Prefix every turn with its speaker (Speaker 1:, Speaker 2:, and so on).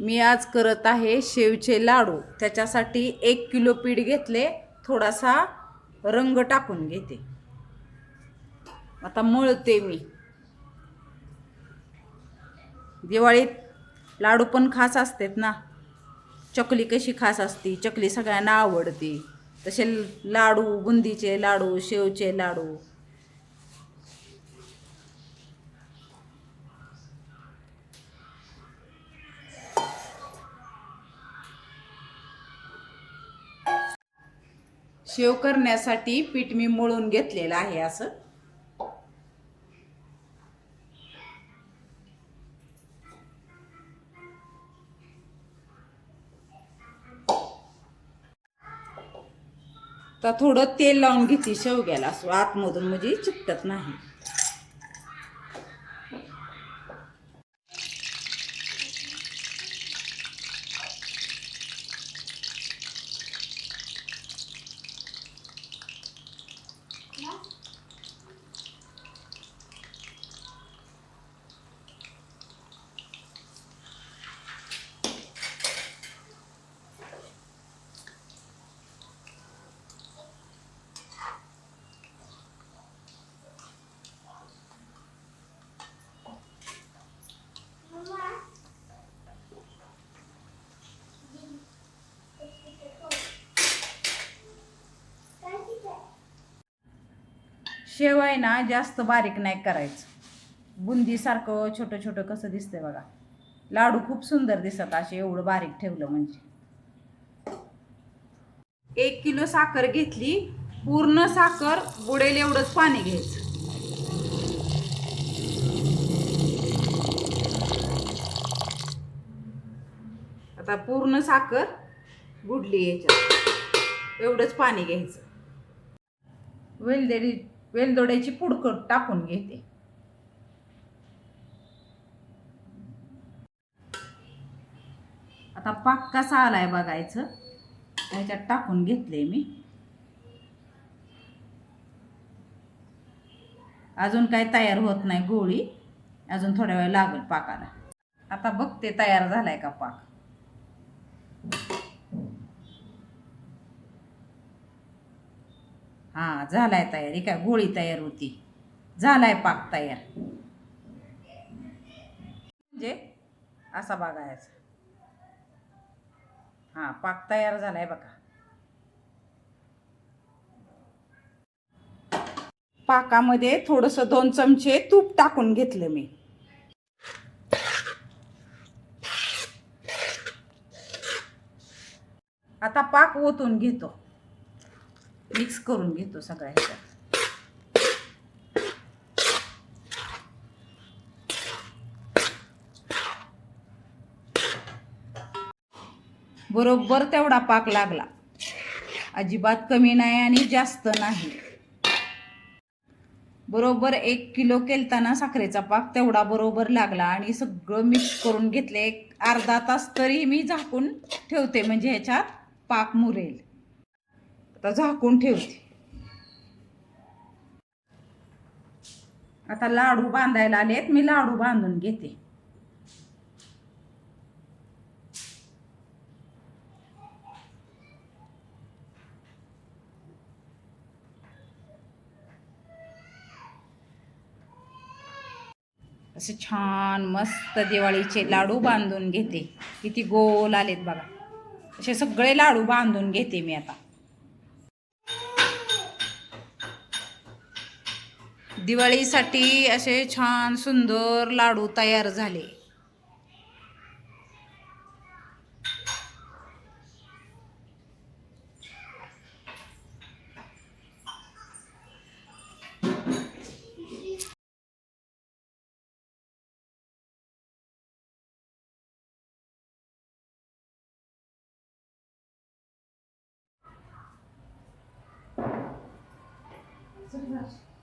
Speaker 1: मी आज करत आहे शेवचे लाडू. त्याच्यासाठी एक किलो पीठ घेतले थोडासा रंग टाकून घेते. आता मळते मी. दिवाळीत लाडू पण खास असतात ना. चकली कशी खास असती चकली सगळ्यांना आवडते. तसे लाडू बुंदीचे लाडू शेवचे लाडू. शेव करण्यासाठी पीठ मी मळून घेतलेलं आहे असं. तर थोडं तेल लावून घेते शेवग्याला असं आतमधून म्हणजे चिकटत नाही. शेव आहे ना जास्त बारीक नाही करायचं. बुंदीसारखं छोटं छोटं कसं दिसतंय बघा. लाडू खूप सुंदर दिसत असे एवढं बारीक ठेवलं म्हणजे. एक किलो साखर घेतली पूर्ण साखर बुडेल एवढंच पाणी घ्यायचं. आता पूर्ण साखर बुडली याच्यात. एवढंच पाणी घ्यायचं. वेलदोडी वेलदोड्याची पुडकट टाकून घेते. आता पाक कसा आलाय बघायचं. त्याच्यात टाकून घेतले मी. अजून काही तयार होत नाही गोळी. अजून थोड्या वेळ लागेल पाकाला. आता बघते तयार झालाय का पाक. हां झालाय तयार. ही काय गोळी तयार होती. झालाय पाक तयार. म्हणजे असा बघायचा. हां पाक तयार झालाय बघा. पाकामध्ये थोडंसं दोन चमचे तूप टाकून घेतलं मी. आता पाक ओतून घेतो. मिक्स करून घेतो सगळ्या ह्याच्यात. बरोबर तेवढा पाक लागला. अजिबात कमी नाही आणि जास्त नाही. बरोबर एक किलो केलताना साखरेचा पाक तेवढा बरोबर लागला आणि सगळं मिक्स करून घेतले. एक अर्धा तास तरी मी झाकून ठेवते. म्हणजे ह्याच्यात पाक मुरेल. आता झाकून ठेवते. आता लाडू बांधायला आलेत मी लाडू बांधून घेते. असे छान मस्त दिवाळीचे लाडू बांधून घेते. किती गोल आलेत बघा. असे सगळे लाडू बांधून घेते मी आता. दिवाळीसाठी असे छान सुंदर लाडू तयार झाले Thank you.